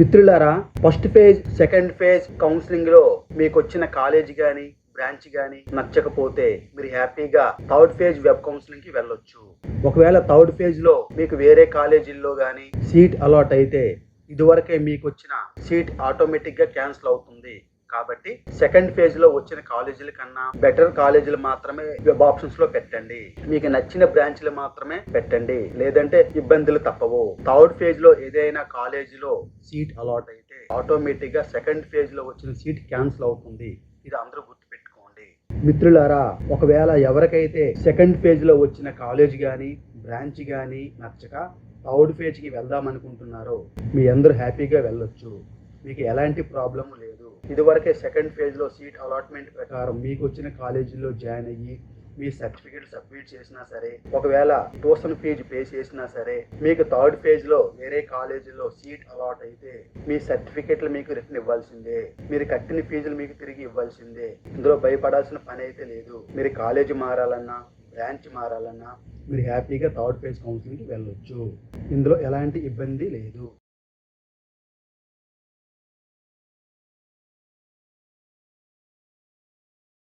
మిత్రులారా first phase second phase కౌన్సిలింగ్లో మీకు వచ్చిన కాలేజ్ కానీ బ్రాంచ్ కానీ నచ్చకపోతే మీరు హ్యాపీగా థర్డ్ ఫేజ్ వెబ్ కౌన్సిలింగ్కి వెళ్ళొచ్చు. ఒకవేళ థర్డ్ ఫేజ్లో మీకు వేరే కాలేజీల్లో కానీ సీట్ అలాట్ అయితే ఇదివరకే మీకు వచ్చిన సీట్ ఆటోమేటిక్గా క్యాన్సిల్ అవుతుంది. కాబట్టి సెకండ్ ఫేజ్లో వచ్చిన కాలేజీల కన్నా బెటర్ కాలేజీలు మాత్రమే వెబ్ ఆప్షన్స్లో పెట్టండి. మీకు నచ్చిన బ్రాంచ్లు మాత్రమే పెట్టండి. లేదంటే ఇబ్బందులు తప్పవు. థర్డ్ ఫేజ్లో ఏదైనా కాలేజీలో సీట్ అలాట్ అయితే ఆటోమేటిక్గా సెకండ్ ఫేజ్లో వచ్చిన సీట్ క్యాన్సిల్ అవుతుంది. ఇది అందరూ గుర్తుపెట్టుకోండి. మిత్రులారా ఒకవేళ ఎవరికైతే సెకండ్ ఫేజ్లో వచ్చిన కాలేజ్ కానీ బ్రాంచ్ కానీ నచ్చక థర్డ్ ఫేజ్కి వెళ్దాం అనుకుంటున్నారో మీ అందరూ హ్యాపీగా వెళ్ళొచ్చు. మీకు ఎలాంటి ప్రాబ్లము లేదు ఇదివరకే సెకండ్ ఫేజ్లో సీట్ అలాట్మెంట్ ప్రకారం మీకు వచ్చిన కాలేజీలో జాయిన్ అయ్యి మీ సర్టిఫికేట్ సబ్మిట్ చేసినా సరే ఒకవేళ ట్యూషన్ ఫీజు పే చేసినా సరే మీకు థర్డ్ ఫేజ్లో వేరే కాలేజీలో సీట్ అలాట్ అయితే మీ సర్టిఫికేట్లు మీకు రిటర్న్ ఇవ్వాల్సిందే. మీరు కట్టిన ఫీజులు మీకు తిరిగి ఇవ్వాల్సిందే. ఇందులో భయపడాల్సిన పని అయితే లేదు. మీరు కాలేజీ మారాలన్నా బ్రాంచ్ మారాలన్నా మీరు హ్యాపీగా థర్డ్ ఫేజ్ కౌన్సిలింగ్కి వెళ్ళొచ్చు. ఇందులో ఎలాంటి ఇబ్బంది లేదు.